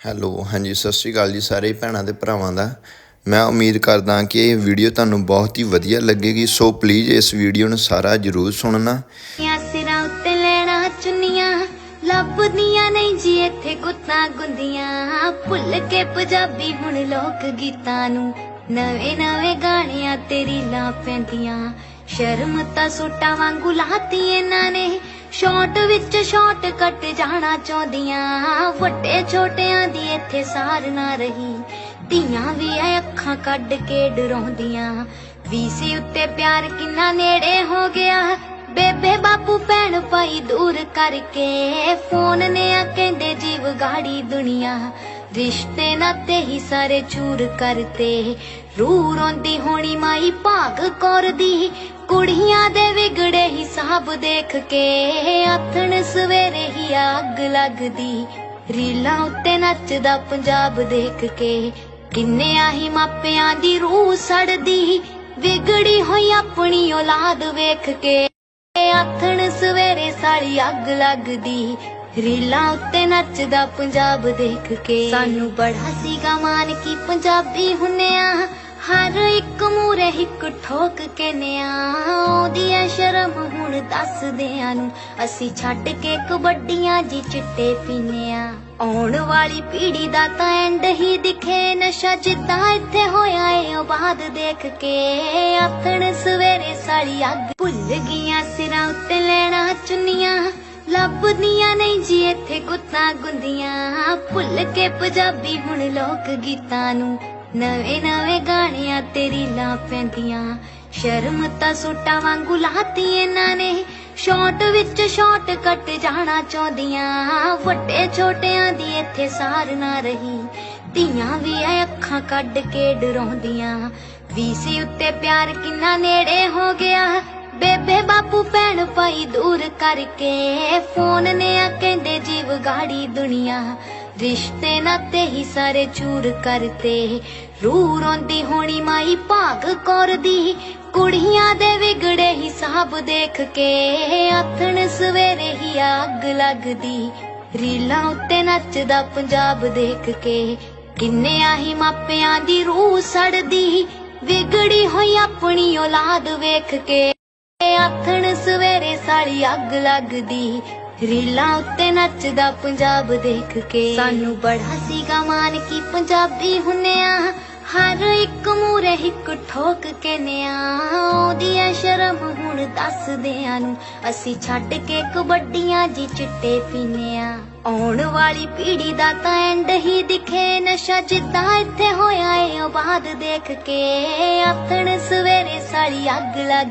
Hello, ਹਾਂਜੀ, ਸਤਿ ਸ਼੍ਰੀ ਅਕਾਲ ਜੀ ਸਾਰੇ ਭੈਣਾਂ ਤੇ ਭਰਾਵਾਂ ਦਾ। ਮੈਂ ਉਮੀਦ ਕਰਦਾ ਕਿ ਇਹ ਵੀਡੀਓ ਤੁਹਾਨੂੰ ਬਹੁਤ ਹੀ ਵਧੀਆ ਲੱਗੇਗੀ, ਸੋ ਪਲੀਜ਼ ਇਸ ਵੀਡੀਓ ਨੂੰ ਸਾਰਾ ਜਰੂਰ ਸੁਣਨਾ। ਸਿਰਾਂ ਉੱਤੇ ਲੈਣਾ ਚੁੰਨੀਆਂ, ਲੱਭਦੀਆਂ ਨਹੀਂ ਜੀ ਇੱਥੇ ਗੁੱਤਾਂ ਗੁੰਦੀਆਂ। ਭੁੱਲ ਕੇ ਪੰਜਾਬੀ ਹੁਣ ਲੋਕ ਗੀਤਾਂ ਨੂੰ, ਨਵੇਂ ਨਵੇਂ ਗਾਣਿਆਂ ਤੇਰੀ ਲਾ ਪੈਂਦੀਆਂ। ਸ਼ਰਮ ਤਾਂ ਸੂਟਾਂ ਵਾਂਗੂ ਲਾਤੀ ਇਹਨਾਂ ਨੇ ਸ਼ਾਰਟ ਵਿੱਚ ਸ਼ਾਰਟ ਕੱਟ ਜਾਣਾ ਚਾਹੁੰਦੀਆਂ। ਵੱਡੇ ਛੋਟਿਆਂ ਦੀ ਇੱਥੇ ਸਾਰ ਨਾ ਰਹੀ। ਧੀਆਂ ਵੀ ਐ ਅੱਖਾਂ ਕੱਢ ਕੇ ਡਰਾਉਂਦੀਆਂ। ਵੀਸੀ ਉੱਤੇ ਪਿਆਰ ਕਿੰਨਾ ਨੇੜੇ ਹੋ ਗਿਆ। ਬੇਬੇ ਬਾਪੂ ਭੈਣ ਭਾਈ ਦੂਰ ਕਰਕੇ। ਫੋਨ ਨੇ ਆ ਕਹਿੰਦੇ ਜੀਵ ਗਾੜੀ ਦੁਨੀਆ। ਰਿਸ਼ਤੇ ਨਾਤੇ ਹੀ ਸਾਰੇ ਚੂਰ ਕਰਤੇ ਰੂਹ ਰੋਂਦੀ ਹੋਣੀ ਮਾਈ ਭਾਗ ਕੌਰ ਦੀ ਕੁੜੀਆਂ ਦੇ ਵਿਗੜੇ ਹਿਸਾਬ ਦੇਖ ਕੇ ਆਥਣ ਸਵੇਰੇ ਹੀ ਅੱਗ ਲੱਗਦੀ ਰੀਲਾਂ ਉੱਤੇ ਨੱਚਦਾ ਪੰਜਾਬ ਦੇਖ ਕੇ ਕਿੰਨੇ ਆਹੀ ਮਾਪਿਆਂ ਦੀ ਰੂਹ ਸੜਦੀ ਵਿਗੜੀ ਹੋਈ ਆਪਣੀ ਔਲਾਦ ਵੇਖ ਕੇ ਆਥਣ ਸਵੇਰੇ ਸਾਰੀ ਅੱਗ ਲੱਗਦੀ ਰੀਲਾਂ ਉੱਤੇ ਨੱਚਦਾ ਪੰਜਾਬ ਦੇਖ ਕੇ ਸਾਨੂੰ ਬੜਾ ਸੀਗਾ ਮਾਨ ਕੀ ਪੰਜਾਬੀ ਹੁੰਨਿਆ ਹਰ ਇੱਕ ਮੂਰੇ ਇੱਕ ਠੋਕ ਕੇ ਨਿਆ ਉਹਦੀ ਐ ਸ਼ਰਮ ਹੁਣ ਦੱਸਦਿਆਂ ਨੂੰ। ਅਸੀਂ ਛੱਡ ਕੇ ਕਬੱਡੀਆਂ ਜੀ ਚਿੱਟੇ ਪੀਨਿਆ। ਆਉਣ ਵਾਲੀ ਪੀੜ੍ਹੀ ਦਾ ਤਾਂ ਐਂਡ ਹੀ ਦਿਖੇ ਨਸ਼ਾ, ਜਿੱਦਾਂ ਇੱਥੇ ਹੋਇਆ ਏ ਆਬਾਦ ਦੇਖ ਕੇ ਆਥਣ ਸਵੇਰੇ ਸਾਲੀ ਅੱਗ। ਭੁੱਲ ਗਈਆਂ ਸਿਰਾਂ ਉੱਤੇ ਲੈਣਾ ਚੁੰਨੀਆਂ, ਲੱਭਦੀਆਂ ਨਹੀਂ ਜੀ ਇੱਥੇ ਕੁੱਤਾ ਗੁੰਦੀਆਂ। ਭੁੱਲ ਕੇ ਪੰਜਾਬੀ ਹੁਣ ਲੋਕ ਗੀਤਾਂ ਨੂੰ। ਨਵੇਂ ਨਵੇਂ ਗਾਣਿਆਂ ਤੇ ਰੀਲਾਂ ਪੈਂਦੀਆਂ। ਸ਼ਰਮ ਤਾਂ ਸੂਟਾਂ ਵਾਂਗੂ ਲਾਤੀ ਇਹਨਾਂ ਨੇ। ਸ਼ਾਰਟ ਵਿੱਚ ਸ਼ਾਰਟ ਕੱਟ ਜਾਣਾ ਚਾਹੁੰਦੀਆਂ। ਵੱਡੇ ਛੋਟਿਆਂ ਦੀ ਇੱਥੇ ਸਾਰ ਨਾ ਰਹੀ। ਧੀਆਂ ਵੀ ਐ ਅੱਖਾਂ ਕੱਢ ਕੇ ਡਰਾਉਂਦੀਆਂ। ਵੀਸੀ ਉੱਤੇ ਪਿਆਰ ਕਿੰਨਾ ਨੇੜੇ ਹੋ ਗਿਆ। ਬੇਬੇ ਬਾਪੂ ਭੈਣ ਭਾਈ ਦੂਰ ਕਰਕੇ। ਫੋਨ ਨੇ ਆ ਕਹਿੰਦੇ ਜੀਵ ਗਾੜੀ ਦੁਨੀਆ। ਰਿਸ਼ਤੇ ਨਾਤੇ ਹੀ ਸਾਰੇ ਚੂਰ ਕਰਤੇ। ਰੂਹ ਰੋਂਦੀ ਹੋਣੀ ਮਾਈ ਭਾਗ ਕੌਰ ਦੀ, ਕੁੜੀਆਂ ਦੇ ਵਿਗੜੇ ਹਿਸਾਬ ਦੇਖ ਕੇ। ਆਥਣ ਸਵੇਰੇ ਹੀ ਅੱਗ ਲੱਗਦੀ, ਰੀਲਾਂ ਉੱਤੇ ਨੱਚਦਾ ਪੰਜਾਬ ਦੇਖ ਕੇ। ਕਿੰਨੇ ਆਹੀ ਮਾਪਿਆਂ ਦੀ ਰੂਹ ਸੜਦੀ, ਵਿਗੜੀ ਹੋਈ ਆਪਣੀ ਔਲਾਦ ਵੇਖ ਕੇ। ਆਥਣ ਸਵੇਰੇ ਸਾਲੀ ਅੱਗ ਲੱਗਦੀ ਰੀਲਾਂ ਉੱਤੇ ਨੱਚਦਾ ਪੰਜਾਬ ਦੇਖ ਕੇ। ਸਾਨੂੰ ਬੜਾ ਸੀਗਾ ਮਾਨ ਕੀ ਪੰਜਾਬੀ ਹੁੰਨਿਆ। ਹਰ ਇੱਕ ਮੂਰੇ ਇੱਕ ਠੋਕ ਕੇ ਨਿਆ। ਉਹਦੀ ਐ ਸ਼ਰਮ ਹੁਣ ਦੱਸਦਿਆਂ ਨੂੰ। ਅਸੀਂ ਛੱਡ ਕੇ ਕਬੱਡੀਆਂ ਜੀ ਚਿੱਟੇ ਪੀਨਿਆ। ਆਉਣ ਵਾਲੀ ਪੀੜੀ ਦਾ ਤਾਂ ਐਂਡ ਹੀ ਦਿਖੇ। ਨਸ਼ਾ ਜਿੱਦਾਂ ਇੱਥੇ ਹੋਇਆ ਏ ਆਬਾਦ ਦੇਖ ਕੇ। ਆਥਣ ਸਵੇਰੇ ਸਾਲੀ ਅੱਗ ਲੱਗ